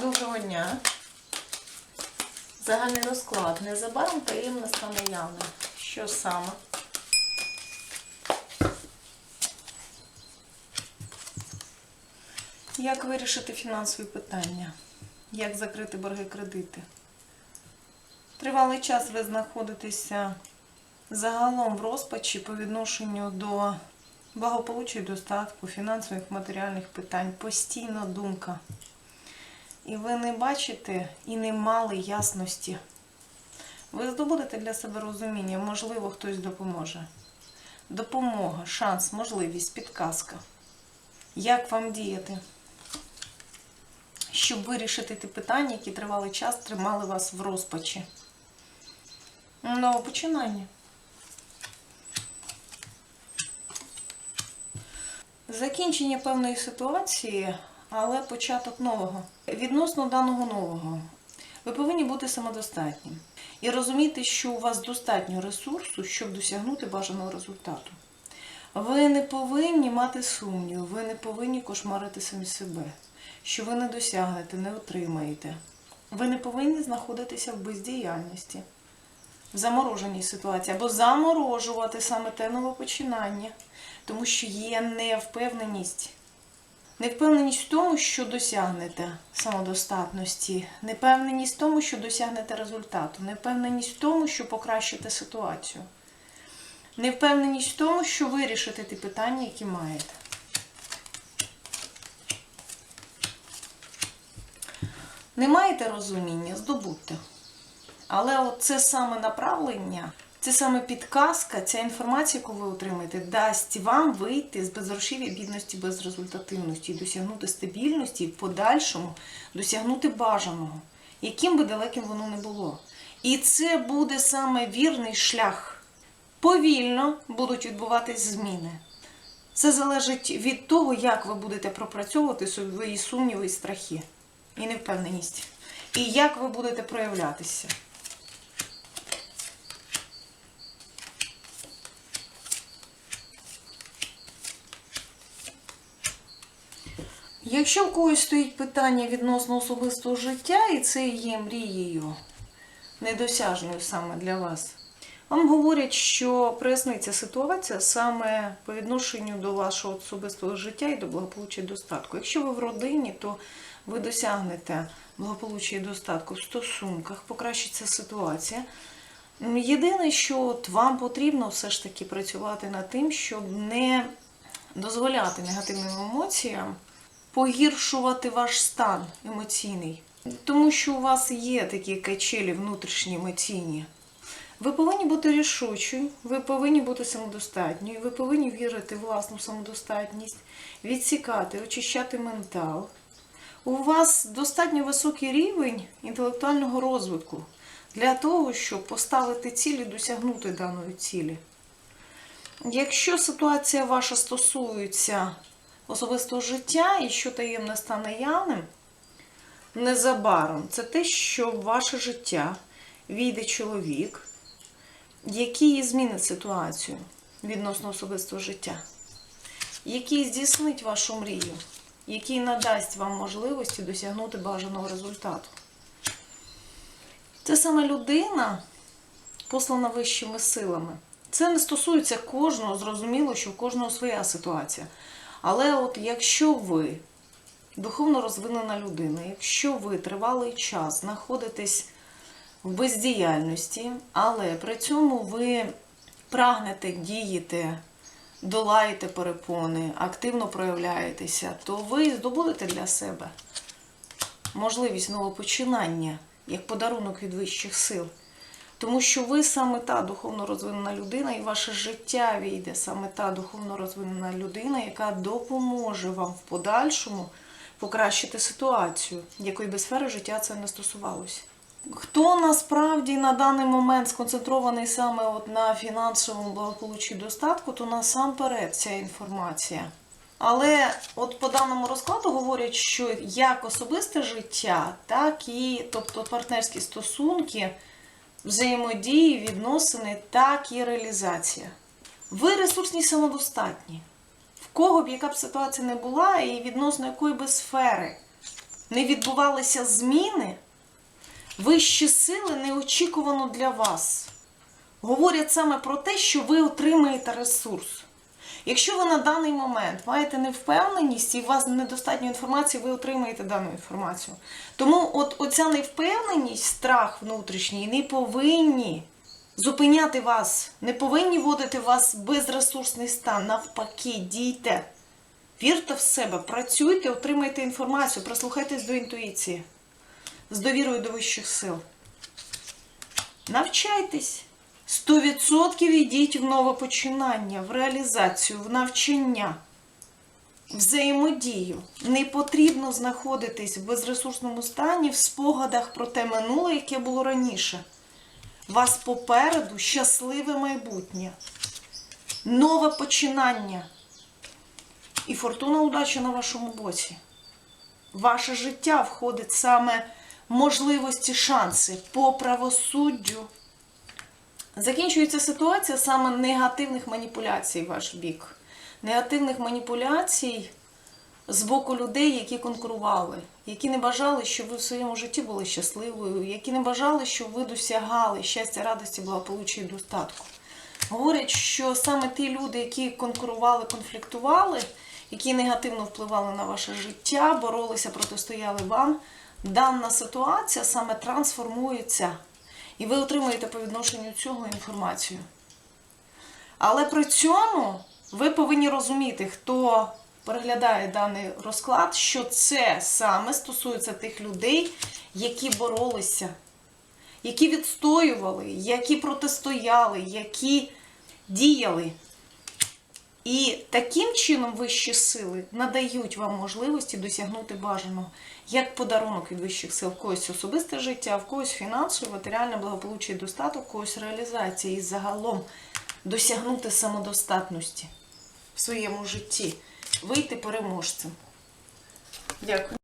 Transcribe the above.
Доброго дня. Загальний розклад. Незабаром таємно стане явним. Що саме? Як вирішити фінансові питання? Як закрити борги кредити? Тривалий час ви знаходитеся загалом в розпачі по відношенню до благополуччя і достатку, фінансових матеріальних питань. Постійна думка. І ви не бачите і не мали ясності. Ви здобудете для себе розуміння, можливо, хтось допоможе. Допомога, шанс, можливість, підказка. Як вам діяти? Щоб вирішити ті питання, які тривалий час тримали вас в розпачі. Нове починання. Закінчення певної ситуації, але початок нового. Відносно даного нового, ви повинні бути самодостатнім і розуміти, що у вас достатньо ресурсу, щоб досягнути бажаного результату. Ви не повинні мати сумнів, ви не повинні кошмарити самі себе, що ви не досягнете, не отримаєте. Ви не повинні знаходитися в бездіяльності, в замороженій ситуації або заморожувати саме те нове починання, тому що є невпевненість. Невпевненість в тому, що досягнете самодостатності, невпевненість в тому, що досягнете результату, невпевненість в тому, що покращите ситуацію, невпевненість в тому, що вирішите ті питання, які маєте. Не маєте розуміння, здобудьте. Але це саме направлення, це саме підказка, ця інформація, яку ви отримаєте, дасть вам вийти з безгрошів'я, бідності, безрезультативності, досягнути стабільності і в подальшому досягнути бажаного, яким би далеким воно не було. І це буде саме вірний шлях. Повільно будуть відбуватись зміни. Це залежить від того, як ви будете пропрацьовувати свої сумніви і страхи, і невпевненість. І як ви будете проявлятися. Якщо в когось стоїть питання відносно особистого життя, і це є мрією недосяжною саме для вас, вам говорять, що проясниться ситуація саме по відношенню до вашого особистого життя і до благополуччя і достатку. Якщо ви в родині, то ви досягнете благополуччя і достатку в стосунках, покращиться ситуація. Єдине, що от вам потрібно все ж таки працювати над тим, щоб не дозволяти негативним емоціям погіршувати ваш стан емоційний. Тому що у вас є такі качелі внутрішні емоційні. Ви повинні бути рішучою, ви повинні бути самодостатньою, ви повинні вірити в власну самодостатність, відсікати, очищати ментал. У вас достатньо високий рівень інтелектуального розвитку для того, щоб поставити ціль і досягнути даної цілі. Якщо ситуація ваша стосується особистого життя і що таємне стане явним, незабаром це те, що в ваше життя війде чоловік, який змінить ситуацію відносно особистого життя, який здійснить вашу мрію, який надасть вам можливості досягнути бажаного результату. Це саме людина, послана вищими силами. Це не стосується кожного, зрозуміло, що в кожного своя ситуація. Але от якщо ви духовно розвинена людина, якщо ви тривалий час знаходитесь в бездіяльності, але при цьому ви прагнете діяти, долаєте перепони, активно проявляєтеся, то ви здобудете для себе можливість новопочинання як подарунок від вищих сил. Тому що ви саме та духовно розвинена людина, і ваше життя війде саме та духовно розвинена людина, яка допоможе вам в подальшому покращити ситуацію, якої би сфери життя це не стосувалося. Хто насправді на даний момент сконцентрований саме от на фінансовому благополуччі достатку, то насамперед ця інформація. Але от по даному розкладу говорять, що як особисте життя, так і тобто партнерські стосунки взаємодії, відносини, так і реалізація. Ви ресурсні самодостатні. В кого б яка б ситуація не була, і відносно якої би сфери не відбувалися зміни, вищі сили неочікувано для вас говорять саме про те, що ви отримаєте ресурс. Якщо ви на даний момент маєте невпевненість і у вас недостатньо інформації, ви отримаєте дану інформацію. Тому от оця невпевненість, страх внутрішній не повинні зупиняти вас, не повинні вводити вас в безресурсний стан. Навпаки, дійте. Вірте в себе, працюйте, отримайте інформацію, прислухайтесь до інтуїції з довірою до вищих сил. Навчайтесь. 100% йдіть в нове починання, в реалізацію, в навчання, взаємодію. Не потрібно знаходитись в безресурсному стані, в спогадах про те минуле, яке було раніше. Вас попереду щасливе майбутнє, нове починання. І фортуна удачі на вашому боці. Ваше життя входить саме можливості, шанси по правосуддю. Закінчується ситуація саме негативних маніпуляцій в ваш бік. Негативних маніпуляцій з боку людей, які конкурували, які не бажали, щоб ви в своєму житті були щасливою, які не бажали, щоб ви досягали щастя, радості, благополуччя і достатку. Говорять, що саме ті люди, які конкурували, конфліктували, які негативно впливали на ваше життя, боролися, протистояли вам, дана ситуація саме трансформується. І ви отримуєте по відношенню цього інформацію. Але при цьому ви повинні розуміти, хто переглядає даний розклад, що це саме стосується тих людей, які боролися, які відстоювали, які протистояли, які діяли. І таким чином вищі сили надають вам можливості досягнути бажаного як подарунок від вищих сил, в когось особисте життя, в когось фінансове, матеріальне благополуччя і достаток, в когось реалізація і загалом досягнути самодостатності в своєму житті, вийти переможцем. Дякую.